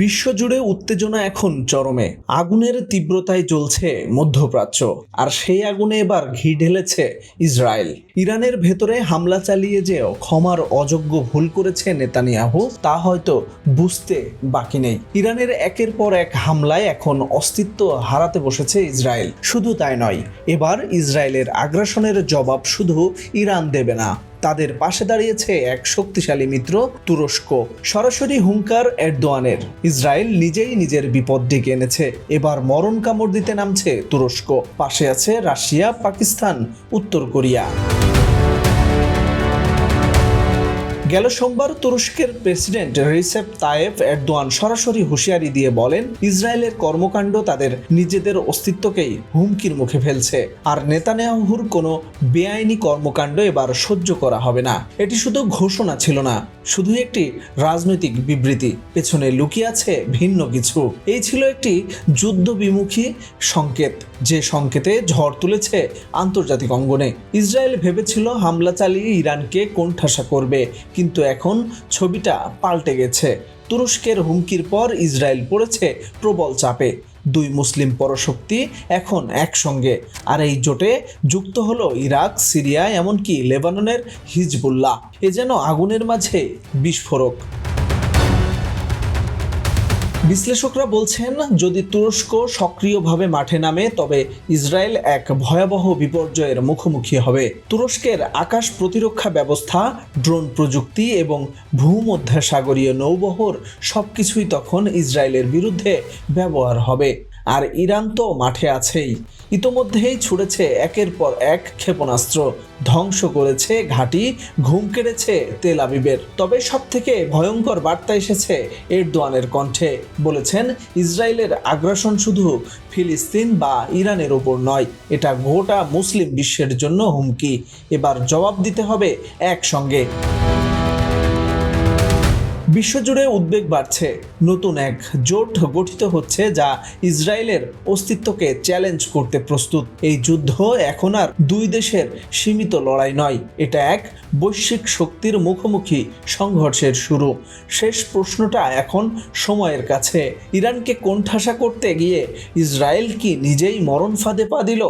বিশ্বজুড়ে উত্তেজনা এখন চরমে। আগুনের তীব্রতায় জ্বলছে মধ্যপ্রাচ্য, আর সেই আগুনে এবার ঘি ঢেলেছে ইসরায়েল। ইরানের ভেতরে হামলা চালিয়ে যে ক্ষমার অযোগ্য ভুল করেছে নেতানিয়াহু, তা হয়তো বুঝতে বাকি নেই। ইরানের একের পর এক হামলায় এখন অস্তিত্ব হারাতে বসেছে ইসরায়েল। শুধু তাই নয়, এবার ইসরায়েলের আগ্রাসনের জবাব শুধু ইরান দেবে না। তাদের পাশে দাঁড়িয়েছে এক শক্তিশালী মিত্র, তুরস্ক। সরাসরি হুঙ্কার এরদোয়ানের। ইসরায়েল নিজেই নিজের বিপদ ডেকে এনেছে। এবার মরণ কামড় দিতে নামছে তুরস্ক। পাশে আছে রাশিয়া, পাকিস্তান, উত্তর কোরিয়া। গেল সোমবার তুরস্কের প্রেসিডেন্ট রিসেপ তায়েব এরদোয়ান সরাসরি হুঁশিয়ারি দিয়ে বলেন, ইসরায়েলের কর্মকাণ্ড তাদের নিজেদের অস্তিত্বকেই হুমকির মুখে ফেলছে। আর নেতানিয়াহুর কোনো বেআইনি কর্মকাণ্ড এবার সহ্য করা হবে না। এটি শুধু ঘোষণা ছিল না শুধু একটি রাজনৈতিক বিবৃতি। পেছনে লুকিয়ে আছে ভিন্ন কিছু। এই ছিল একটি যুদ্ধ বিমুখী সংকেত, যে সংকেতে ঝড় তুলেছে আন্তর্জাতিক অঙ্গনে। ইসরায়েল ভেবেছিল হামলা চালিয়ে ইরানকে কোণঠাসা করবে কিন্তু এখন ছবিটা পাল্টে গেছে। তুরস্কের হুমকির পর ইসরায়েল পড়েছে প্রবল চাপে। দুই মুসলিম পরশক্তি এখন একসঙ্গে। আর এই জোটে যুক্ত হলো ইরাক, সিরিয়া, এমনকি লেবাননের হিজবুল্লাহ। এ যেন আগুনের মাঝে বিস্ফোরক। বিশ্লেষকরা বলছেন, যদি তুরস্ক সক্রিয়ভাবে মাঠে নামে, তবে ইসরায়েল এক ভয়াবহ বিপর্যয়ের মুখোমুখি হবে। তুরস্কের আকাশ প্রতিরক্ষা ব্যবস্থা, ড্রোন প্রযুক্তি এবং ভূমধ্যসাগরীয় নৌবহর সবকিছুই তখন ইসরায়েলের বিরুদ্ধে ব্যবহার হবে। আর ইরান তো মাঠে আছেই। ইতোমধ্যেই ছুড়েছে একের পর এক ক্ষেপণাস্ত্র। ধ্বংস করেছে ঘাঁটি, ঘুম কেড়েছে তেল আবিবের। তবে সব থেকে ভয়ঙ্কর বার্তা এসেছে এরদোয়ানের কণ্ঠে। বলেছেন, ইসরায়েলের আগ্রাসন শুধু ফিলিস্তিন বা ইরানের ওপর নয়, এটা গোটা মুসলিম বিশ্বের জন্য হুমকি। এবার জবাব দিতে হবে একসঙ্গে। বিশ্বজুড়ে উদ্বেগ বাড়ছে। নতুন এক জোট গঠিত হচ্ছে যা ইসরায়েলের অস্তিত্বকে চ্যালেঞ্জ করতে প্রস্তুত। এই যুদ্ধ এখন আর দুই দেশের সীমিত লড়াই নয়। এটা এক বৈশ্বিক শক্তির মুখোমুখি সংঘর্ষের শুরু। শেষ প্রশ্নটা এখন সময়ের কাছে। ইরানকে কোণঠাসা করতে গিয়ে ইসরায়েল কি নিজেই মরণ ফাঁদে পা দিল?